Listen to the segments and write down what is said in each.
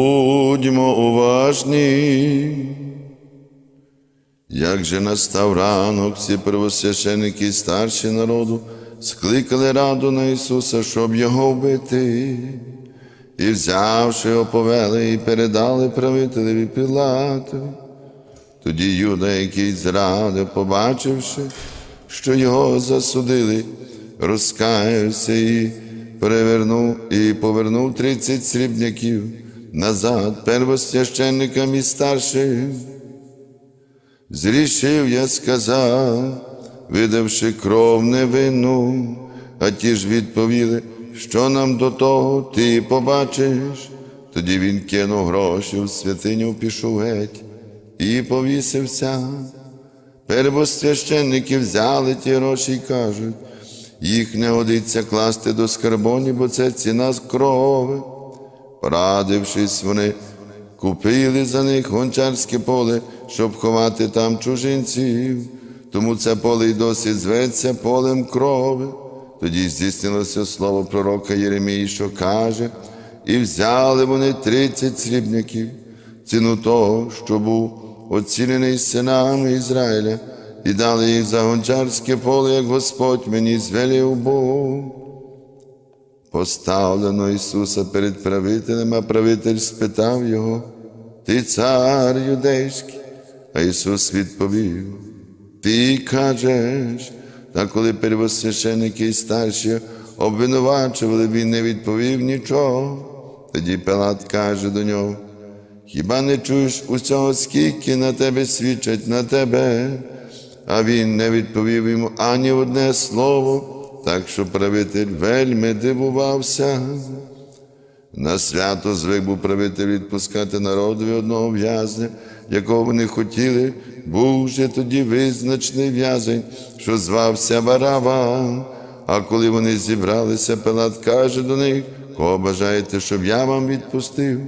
Будьмо уважні. Як же настав ранок, всі первосвященники і старші народу скликали раду на Ісуса, щоб його вбити, і взявши його, повели і передали правителеві Пілатові. Тоді Юда, який зрадив, побачивши, що його засудили, розкаявся і перевернув і повернув тридцять срібняків назад первосвященникам і старшим. Зрішив я сказав, видавши кров невинну, а ті ж відповіли, що нам до того ти побачиш. Тоді він кинув гроші в святиню, пішов геть і повісився. Первосвященники взяли ті гроші і кажуть, їх не годиться класти до скарбоні, бо це ціна з крови. Порадившись, вони купили за них гончарське поле, щоб ховати там чужинців. Тому це поле й досі зветься полем крови. Тоді здійснилося слово пророка Єремії, що каже, і взяли вони тридцять срібняків, ціну того, що був оцінений синами Ізраїля, і дали їх за гончарське поле, як Господь мені звелів Бог. Поставлено Ісуса перед правителем, а правитель спитав його, Ти цар юдейський? А Ісус відповів, Ти кажеш, та коли первосвященники і старші обвинувачували, він не відповів нічого. Тоді Пилат каже до нього, Хіба не чуєш усього, скільки на тебе свідчать на тебе? А він не відповів йому ані одне слово, так що правитель вельми дивувався. На свято звик був правитель відпускати народові одного в'язня, якого вони хотіли, був же тоді визначений в'язень, що звався Варава. А коли вони зібралися, Пилат каже до них, кого бажаєте, щоб я вам відпустив?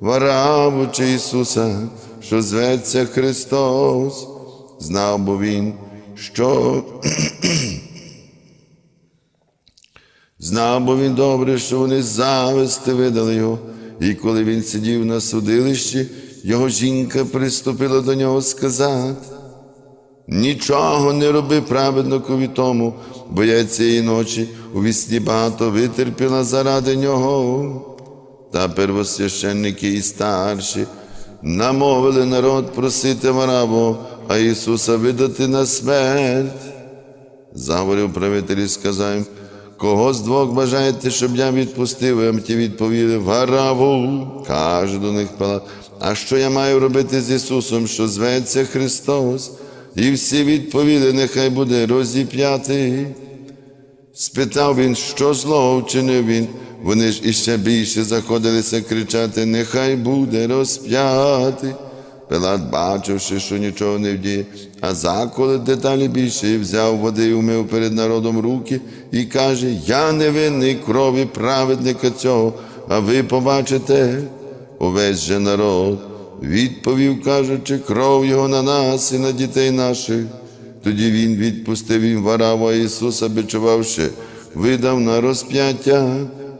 Вараву чи Ісуса, що зветься Христос, знав бо він, що Знав, бо він добре, що вони зависти видали його. І коли він сидів на судилищі, його жінка приступила до нього сказати. Нічого не роби праведникові тому, бо я цієї ночі у вісні багато витерпіла заради нього. Та первосвященники і старші намовили народ просити Вараву, а Ісуса видати на смерть. Заговорив правитель і сказав їм, Кого з двох бажаєте, щоб я відпустив? Їм ті відповіли Вараву. Каже до них Пилат, а що я маю робити з Ісусом, що зветься Христос? І всі відповіли, нехай буде розіп'ятий. Спитав він, що злого вчинив він. Вони ж іще більше заходилися кричати, нехай буде розп'ятий. Пилат, бачивши, що нічого не вдіє, а заколи деталі більше, взяв води і умив перед народом руки і каже: Я не винний крові праведника цього, а ви побачите. Увесь же народ відповів, кажучи, кров його на нас і на дітей наших. Тоді він відпустив їм Вараву, а Ісуса, бичувавши, видав на розп'яття.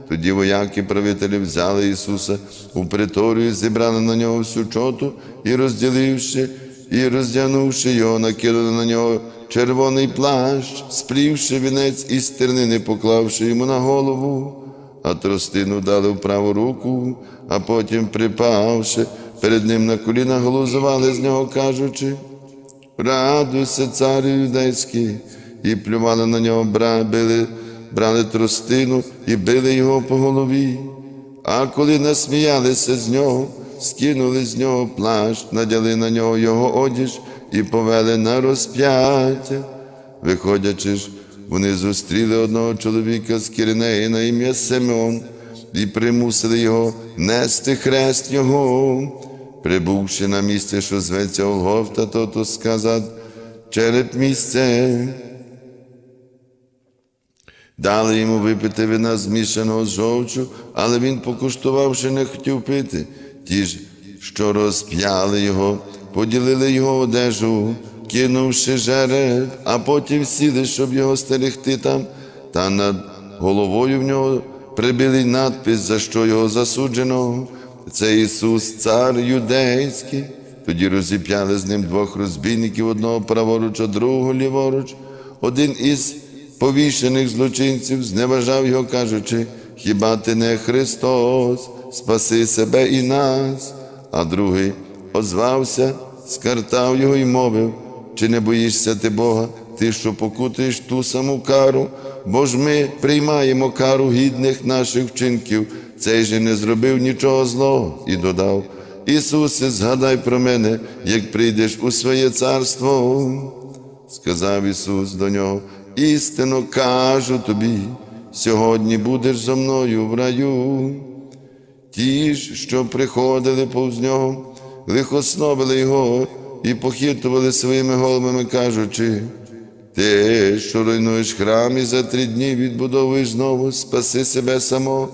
Тоді вояки правителі взяли Ісуса у приторію, зібрали на нього всю чоту і розділивши, і роздягнувши його, накинули на нього червоний плащ, сплівши вінець із стернини, поклавши йому на голову, а тростину дали в праву руку, а потім, припавши перед ним на коліна, глузували з нього, кажучи. Радуйся, царю юдейський, і плювали на нього, бра, били, брали тростину і били його по голові. А коли насміялися з нього, скинули з нього плащ, надяли на нього його одіж і повели на розп'яття. Виходячи ж, вони зустріли одного чоловіка з Киринеї на ім'я Симеон і примусили його нести хрест його. Прибувши на місце, що зветься Олговта, то, то сказав череп місце. Дали йому випити вина змішаного з жовчу, але він, покуштувавши, не хотів пити. Ті ж, що розп'яли його, поділили його одежу, кинувши жереб, а потім сіли, щоб його стерегти там, та над головою в нього прибили надпис, за що його засуджено. це Ісус, цар юдейський. Тоді розіп'яли з ним двох розбійників, одного праворуч, а другого ліворуч. Один із повішених злочинців зневажав його, кажучи, хіба ти не Христос, спаси себе і нас. А другий озвався, скартав його і мовив, чи не боїшся ти Бога, ти, що покутуєш ту саму кару, бо ж ми приймаємо кару гідних наших вчинків, цей же не зробив нічого злого і додав. Ісусе, згадай про мене, як прийдеш у своє царство. Сказав Ісус до нього, істинно кажу тобі, сьогодні будеш зо мною в раю. Ті ж, що приходили повз нього, лихословили його і похитували своїми головами, кажучи, ти, що руйнуєш храм і за три дні відбудовуєш знову, спаси себе само,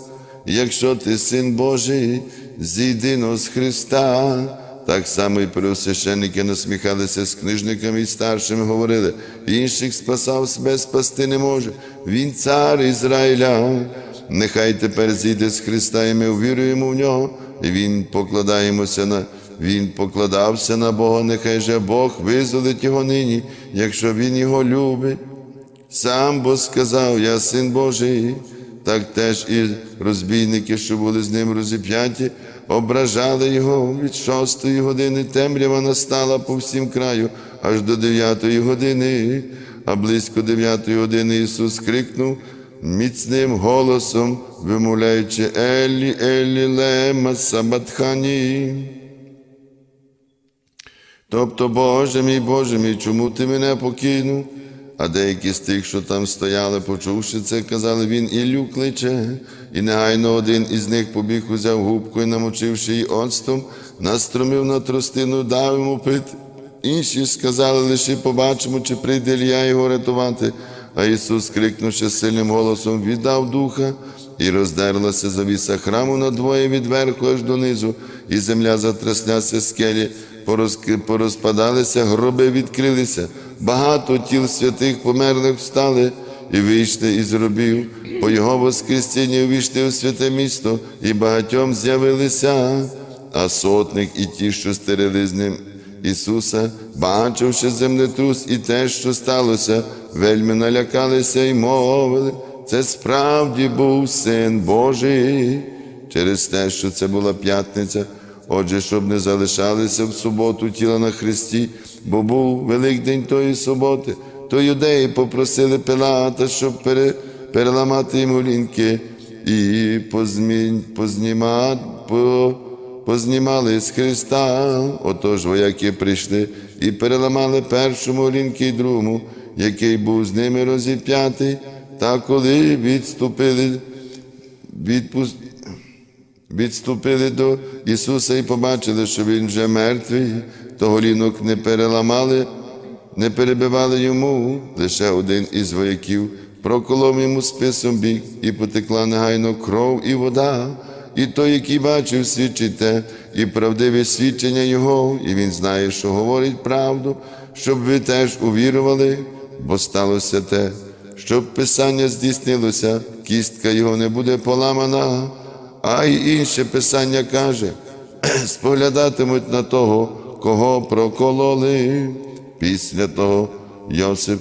якщо ти син Божий, зійди з Христа. Так само і первосвященники насміхалися з книжниками і старшими, говорили, інших спасав себе спасти не може. Він цар Ізраїля. Нехай тепер зійде з Христа, і ми увіруємо в нього, і Він покладаємося на Він покладався на Бога, нехай же Бог визволить його нині, якщо Він його любить. Сам бо сказав, я син Божий, так теж і розбійники, що були з ним розіп'яті, ображали його від шостої години. Темрява настала по всім краю, аж до дев'ятої години. А близько дев'ятої години Ісус крикнув міцним голосом, вимовляючи Елі, Елі, лема сабатхані. Тобто, Боже мій, Боже мій, чому ти мене покинув? А деякі з тих, що там стояли, почувши це, казали, він Іллю кличе. І негайно один із них побіг, узяв губку і, намочивши її оцтом, настромив на тростину, дав йому пити. Інші сказали, лише побачимо, чи прийде Ілля його рятувати. А Ісус, крикнувши сильним голосом, віддав духа, і роздерлася завіса храму надвоє від верху аж донизу, і земля затряслася скелі, порозпадалися, гроби відкрилися, багато тіл святих померлих встали і вийшли із гробів. По його воскресінні увійшли у святе місто, і багатьом з'явилися, а сотник і ті, що стерили з ним. Ісуса, бачивши землетрус і те, що сталося, вельми налякалися й мовили, це справді був син Божий, через те, що це була п'ятниця. Отже, щоб не залишалися в суботу тіла на Христі, бо був Великдень тої суботи, то юдеї попросили Пилата, щоб пере, переламати йому лінки і позмін, познімати. По, познімали з Христа, отож вояки прийшли і переламали першому лінки й другому, який був з ними розіп'ятий, та коли відступили, відпус... відступили до Ісуса і побачили, що Він вже мертвий, то голінок не переламали, не перебивали йому, лише один із вояків проколов йому списом бік, і потекла негайно кров і вода. І той, який бачив, свідчить те, і правдиве свідчення Його, і він знає, що говорить правду, щоб ви теж увірували, бо сталося те, щоб Писання здійснилося, кістка його не буде поламана, а й інше Писання каже, споглядатимуть на того, кого прокололи. Після того Йосип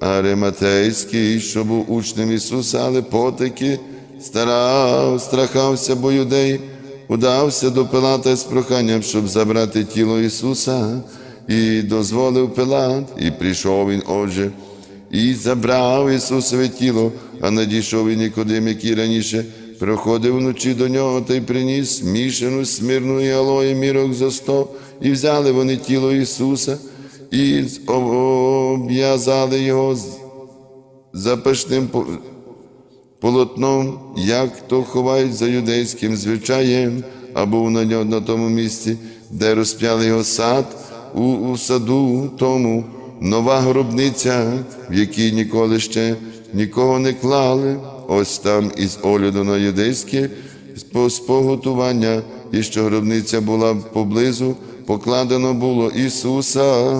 Ариматейський, що був учнем Ісуса, але потаки старав, страхався, бо юдей, удався до Пилата з проханням, щоб забрати тіло Ісуса, і дозволив Пилат, і прийшов він, отже, і забрав Ісусове тіло, а надійшов і Нікодим, який раніше приходив вночі до нього та й приніс мішану смирну і алої мірок за сто, і взяли вони тіло Ісуса, і обв'язали його запашним полотном, як то ховають за юдейським звичаєм, а був на ньому на тому місці, де розп'яли його сад, у, у саду тому нова гробниця, в якій ніколи ще нікого не клали. Ось там із огляду на юдейське спо- споготування, і що гробниця була поблизу, покладено було Ісуса.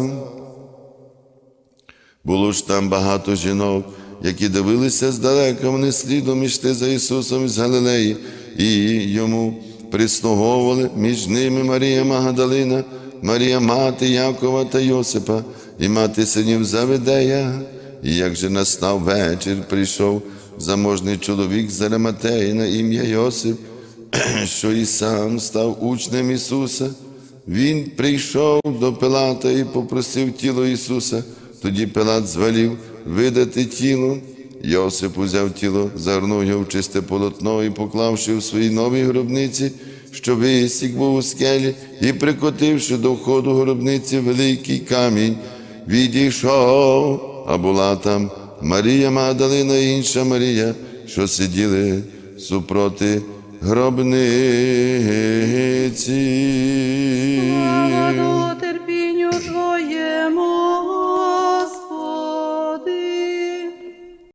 Було ж там багато жінок, які дивилися здалека, вони слідом ішли за Ісусом з Галилеї, і йому прислуговували між ними Марія Магдалина, Марія мати Якова та Йосипа, і мати синів Заведея. І як же настав вечір, прийшов заможний чоловік з Араматеї на ім'я Йосип, що і сам став учнем Ісуса. Він прийшов до Пилата і попросив тіло Ісуса. Тоді Пилат звелів видати тіло. Йосип узяв тіло, загорнув його в чисте полотно і поклавши в своїй новій гробниці, що висік був у скелі, і прикотивши до входу гробниці великий камінь, відійшов, а була там Марія Магдалина і інша Марія, що сиділи супроти гробниці.